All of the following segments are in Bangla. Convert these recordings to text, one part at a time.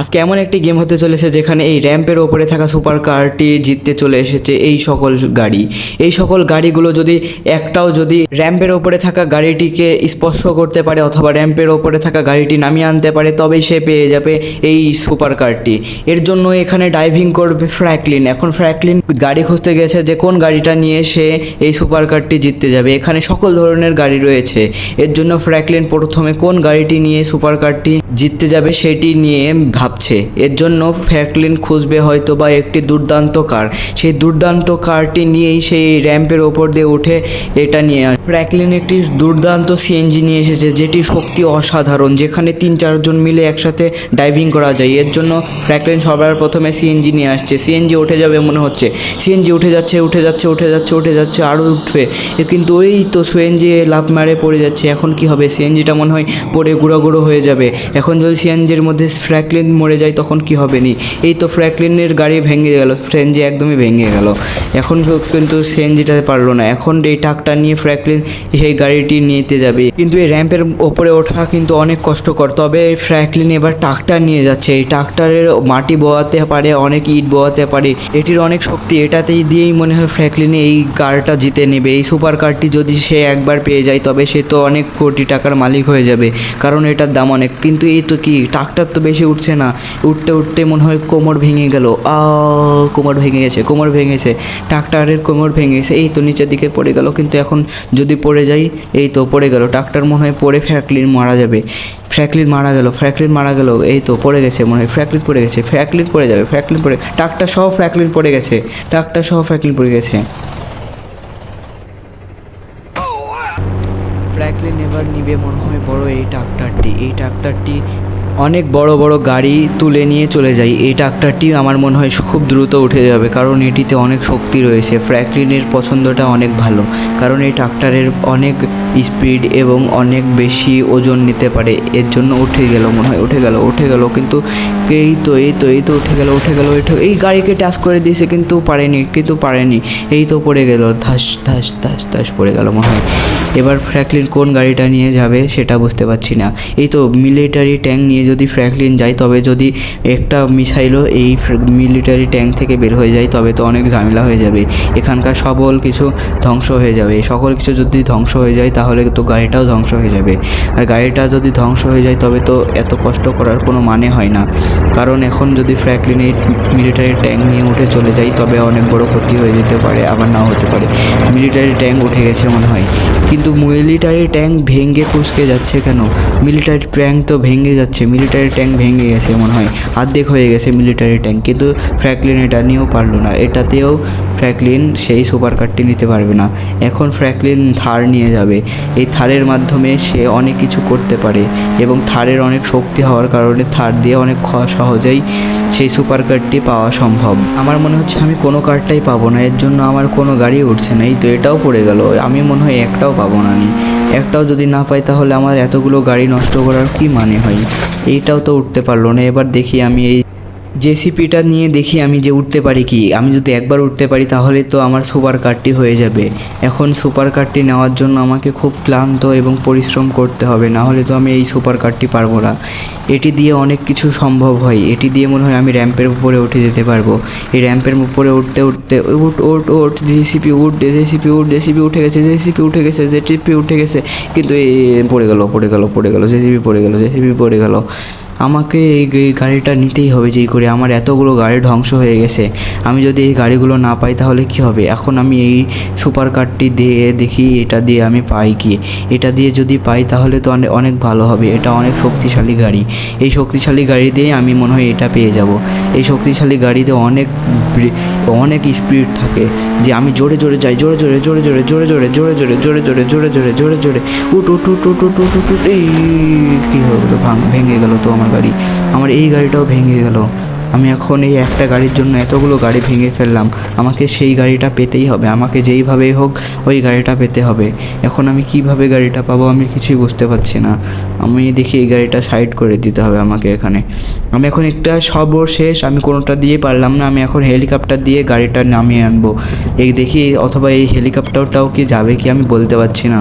আজকে এমন একটি গেম হতে চলেছে যেখানে এই র্যাম্পের ওপরে থাকা সুপার কারটি জিততে চলে এসেছে এই সকল গাড়ি। এই সকল গাড়িগুলো যদি একটাও যদি র্যাম্পের ওপরে থাকা গাড়িটিকে স্পর্শ করতে পারে অথবা র্যাম্পের ওপরে থাকা গাড়িটি নামিয়ে আনতে পারে, তবেই সে পেয়ে যাবে এই সুপার কারটি এর জন্য এখানে ডাইভিং করবে ফ্র্যাঙ্কলিন এখন ফ্র্যাঙ্কলিন গাড়ি খুঁজতে গেছে যে কোন গাড়িটা নিয়ে সে এই সুপার কারটি জিততে যাবে। এখানে সকল ধরনের গাড়ি রয়েছে। এর জন্য ফ্র্যাঙ্কলিন প্রথমে কোন গাড়িটি নিয়ে সুপার কারটি জিততে যাবে সেটি নিয়ে ভাবছে। এর জন্য ফ্র্যাঙ্কলিন খুঁজবে হয়তো বা একটি দুর্দান্ত কার। সেই দুর্দান্ত কারটি নিয়েই সেই র্যাম্পের ওপর দিয়ে উঠে এটা নিয়ে ফ্র্যাঙ্কলিন একটি দুর্দান্ত সিএনজি নিয়ে এসেছে, যেটি শক্তি অসাধারণ, যেখানে তিন চারজন মিলে একসাথে ডাইভিং করা যায়। এর জন্য ফ্র্যাঙ্কলিন সবার প্রথমে সিএনজি নিয়ে আসছে। সিএনজি উঠে যাবে মনে হচ্ছে। সিএনজি উঠে যাচ্ছে উঠে যাচ্ছে উঠে যাচ্ছে উঠে যাচ্ছে, আরও উঠবে। কিন্তু ওই তো সিএনজি লাভ মারে পড়ে যাচ্ছে। এখন কি হবে? সিএনজিটা মনে হয় পড়ে গুঁড়ো গুঁড়ো হয়ে যাবে। এখন যদি সিএনজির মধ্যে ফ্র্যাঙ্কলিন মরে যায়, তখন কি হবে নি? এই তো ফ্র্যাঙ্কলিনের গাড়ি ভেঙে গেল। সিএনজি একদমই ভেঙে গেল। এখন কিন্তু সিএনজিটা পারল না। এখন এই ট্রাকটা নিয়ে ফ্র্যাঙ্কলিন সেই গাড়িটি নিতে যাবে। কিন্তু এই র্যাম্পের ওপরে ওঠা কিন্তু অনেক কষ্টকর। তবে ফ্র্যাঙ্কলিন এবার ট্রাকটার নিয়ে যাচ্ছে। এই ট্রাক্টরের মাটি বোয়াতে পারে, অনেক ইট বোয়াতে পারে। এটির অনেক শক্তি, এটাতেই দিয়েই মনে হয় ফ্র্যাঙ্কলিনে এই কারটা জিতে নেবে। এই সুপার কারটি যদি সে একবার পেয়ে যায়, তবে সে তো অনেক কোটি টাকার মালিক হয়ে যাবে, কারণ এটার দাম অনেক। কিন্তু এই তো কি, ট্রাক্টর তো বেশি উঠছে না। উঠতে উঠতে মনে হয় কোমর ভেঙে গেল। আ কোমর ভেঙে গেছে, কোমর ভেঙেছে ট্রাক্টরের কোমর ভেঙে গেছে। এই তো নিচের দিকে পড়ে গেল। কিন্তু এখন যদি পড়ে যাই, এই তো পড়ে গেল। ট্রাক্টর মনে হয় পড়ে ফ্র্যাঙ্কলিন মারা যাবে। ফ্র্যাঙ্কলিন মারা গেল ফ্র্যাঙ্কলিন মারা গেল, এই তো পড়ে গেছে মনে হয়। ফ্র্যাঙ্কলিন পড়ে গেছে ফ্র্যাঙ্কলিন পড়ে যাবে ফ্র্যাঙ্কলিন পড়ে ট্রাক্টর সহ ফ্র্যাঙ্কলিন পড়ে গেছে ট্রাক্টর সহ ফ্র্যাঙ্কলিন পড়ে গেছে। ফ্র্যাঙ্কলিন এবার নিবে মনে হয় বড় এই ট্রাক্টরটি এই ট্রাক্টরটি অনেক বড় বড় গাড়ি তুলে নিয়ে চলে যায় এই ট্রাক্টরটি আমার মনে হয় খুব দ্রুত উঠে যাবে, কারণ এটিতে অনেক শক্তি রয়েছে। ফ্র্যাকলিনের পছন্দটা অনেক ভালো, কারণ এই ট্রাক্টরের অনেক স্পিড এবং অনেক বেশি ওজন নিতে পারে। এর জন্য উঠে গেল, মনে হয় উঠে গেল উঠে গেল, কিন্তু এই তো এই তো এই তো উঠে গেল উঠে গেল উঠে এই গাড়িকে টাচ করে দিয়েছে, কিন্তু পারেনি কিন্তু পারেনি। এই তো পড়ে গেল, ধাস ধাস ধাস ধাস পড়ে গেল, মনে হয়। এবার ফ্র্যাঙ্কলিন কোন গাড়িটা নিয়ে যাবে সেটা বুঝতে পারছি না। এই তো মিলিটারি ট্যাঙ্ক নিয়ে যদি ফ্র্যাঙ্কলিন যায়, তবে যদি একটা মিসাইলও এই মিলিটারি ট্যাঙ্ক থেকে বের হয়ে যায়, তবে তো অনেক ঝামেলা হয়ে যাবে। এখানকার সকল কিছু ধ্বংস হয়ে যাবে। সকল কিছু যদি ধ্বংস হয়ে যায়, তাহলে তো গাড়িটাও ধ্বংস হয়ে যাবে। আর গাড়িটা যদি ধ্বংস হয়ে যায়, তবে তো এত কষ্ট করার কোনো মানে হয় না। কারণ এখন যদি ফ্র্যাঙ্কলিন এই মিলিটারি ট্যাঙ্ক নিয়ে উঠে চলে যায়, তবে অনেক বড় ক্ষতি হয়ে যেতে পারে, আবার নাও হতে পারে। মিলিটারি ট্যাঙ্ক উঠে গেছে মনে হয়। কিন্তু মিলিটারি ট্যাঙ্ক ভেঙে কুচকে যাচ্ছে কেন? মিলিটারি ট্যাঙ্ক তো ভেঙে যাচ্ছে মিলিটারি ট্যাঙ্ক ভেঙে গেছে মনে হয়। অর্ধেক হয়ে গেছে মিলিটারি ট্যাঙ্ক কিন্তু ফ্র্যাঙ্কলিন এটা নিয়েও পারল না। এটাতেও ফ্র্যাঙ্কলিন সেই সুপার কারটি নিতে পারবে না। এখন ফ্র্যাঙ্কলিন থার নিয়ে যাবে। এই থারের মাধ্যমে সে অনেক কিছু করতে পারে এবং থারের অনেক শক্তি হওয়ার কারণে থার দিয়ে অনেক সহজেই সেই সুপার কারটি পাওয়া সম্ভব। আমার মনে হচ্ছে আমি কোনো কারটাই পাবো না, এর জন্য আমার কোনো গাড়ি উঠছে না। এই তো এটাও পড়ে গেল। আমি মনে হয় একটাও পাবো না নি একটাও যদি না পাই তাহলে আমার এতগুলো গাড়ি নষ্ট করার কি মানে হয়? এইটাও তো উঠতে পারল না। এবার দেখি আমি এই জেসিপিটা নিয়ে দেখি আমি যে উঠতে পারি কি। আমি যদি একবার উঠতে পারি তাহলে তো আমার সুপার কারটি হয়ে যাবে। এখন সুপার কারটি নেওয়ার জন্য আমাকে খুব ক্লান্ত এবং পরিশ্রম করতে হবে, না হলে তো আমি এই সুপার কারটি পারব না। এটি দিয়ে অনেক কিছু সম্ভব হয়। এটি দিয়ে মনে হয় আমি র্যাম্পের উপরে উঠে যেতে পারব। এই র্যাম্পের উপরে উঠতে উঠতে উঠ উঠ উঠ, জেসিপি উঠ জেসিপি উঠ, জেসিপি উঠে গেছে, জেসিপি উঠে গেছে, জেসিপি উঠে গেছে। কিন্তু এই পড়ে গেল পড়ে গেল পড়ে গেল, জেসিপি পড়ে গেল, জেসিপি পড়ে গেল। আমাকে এই গাড়িটা নিতেই হবে যেই করে আমার এতগুলো গাড়ি ধ্বংস হয়ে গেছে আমি যদি এই গাড়িগুলো না পাই তাহলে কি হবে এখন আমি এই সুপার কারটি দিয়ে দেখি এটা দিয়ে আমি পাই কি এটা দিয়ে যদি পাই তাহলে তো অনেক ভালো হবে এটা অনেক শক্তিশালী গাড়ি এই শক্তিশালী গাড়ি দিয়ে আমি মনে হয় এটা পেয়ে যাব এই শক্তিশালী গাড়িতে অনেক অনেক স্পিড থাকে যে আমি জোরে জোরে যাই জোরে জোরে জোরে জোরে জোরে জোরে জোরে জোরে জোরে জোরে জোরে জোরে জোরে জোরে উঠ উঠ উঠ উঠ উঠ উঠ উঠ এই কী হয়ে গেলো ভাঙ ভেঙে গেল তো আমার গাড়ি। আমার এই গাড়িটাও ভেঙে গেল। আমি এখন এই একটা গাড়ির জন্য এতগুলো গাড়ি ভেঙে ফেললাম। আমাকে সেই গাড়িটা পেতেই হবে। আমাকে যেইভাবেই হোক ওই গাড়িটা পেতে হবে। এখন আমি কীভাবে গাড়িটা পাবো আমি কিছুই বুঝতে পারছি না। আমি দেখি এই গাড়িটা সাইড করে দিতে হবে আমাকে এখানে। আমি এখন একটা সর্বশেষ আমি কোনোটা দিয়ে পারলাম না। আমি এখন হেলিকপ্টার দিয়ে গাড়িটা নামিয়ে আনব। এই দেখি অথবা এই হেলিকপ্টারটাও কি যাবে কি আমি বলতে পারছি না।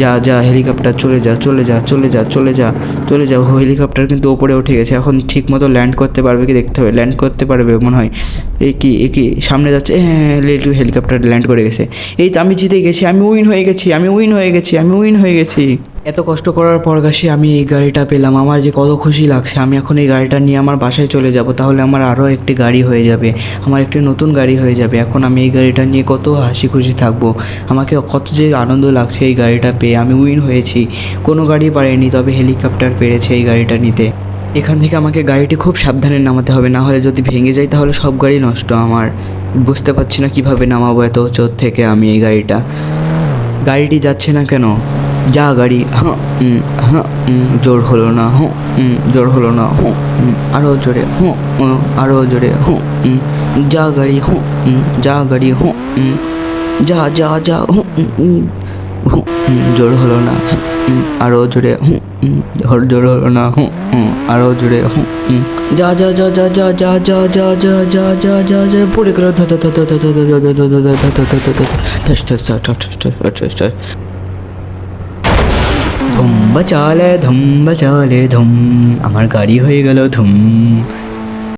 যা যা হেলিকপ্টার চলে যা চলে যা চলে যা চলে যা চলে যা। হেলিকপ্টার কিন্তু ওপরে উঠে গেছে। এখন ঠিক মতো ল্যান্ড করতে পারবে কি দেখতে হবে? ল্যান্ড করতে পারবে মনে হয়। এ কি এ কি, সামনে যাচ্ছে হ্যাঁ হেলিকপ্টার ল্যান্ড করে গেছে। এই তো আমি জিতে গেছি, আমি উইন হয়ে গেছি, আমি উইন হয়ে গেছি, আমি উইন হয়ে গেছি। এত কষ্ট করার পর গাছি আমি এই গাড়িটা পেলাম। আমার যে কত খুশি লাগছে, আমি এখন এই গাড়িটা নিয়ে আমার বাসায় চলে যাব, তাহলে আমার আরও একটি গাড়ি হয়ে যাবে, আমার একটি নতুন গাড়ি হয়ে যাবে। এখন আমি এই গাড়িটা নিয়ে কত হাসি খুশি থাকব। আমাকে কত যে আনন্দ লাগছে এই গাড়িটা পেয়ে, আমি উইন হয়েছি। কোনো গাড়ি পারেনি, তবে হেলিকপ্টার পেরেছে এই গাড়িটা নিতে। এখান থেকে আমাকে গাড়িটি খুব সাবধানে নামাতে হবে, না হলে যদি ভেঙে যায়, তাহলে সব গাড়ি নষ্ট আমার। বুঝতে পারছি না কীভাবে নামাবো এত চোর থেকে আমি এই গাড়িটা। গাড়িটি যাচ্ছে না কেন? যা গাড়ি হ্যাঁ হ্যাঁ জোর হলো না হুঁ জোর হলো না হুঁ আরও জোরে হুঁ আরও জোরে হুঁ যা গাড়ি হুঁ যা গাড়ি হুঁ যা যা যা হুঁ হুঁ জোর হলো না আরও জোরে হুঁ জোর হলো না হুঁ আরও জোরে হুঁ যা যা যা যা যা যা যা যা যা যা যা যা যা পড়ে গেল ধুম্বা চালে ধুম্বা চালে ধুম। আমার গাড়ি হয়ে গেল ধুম।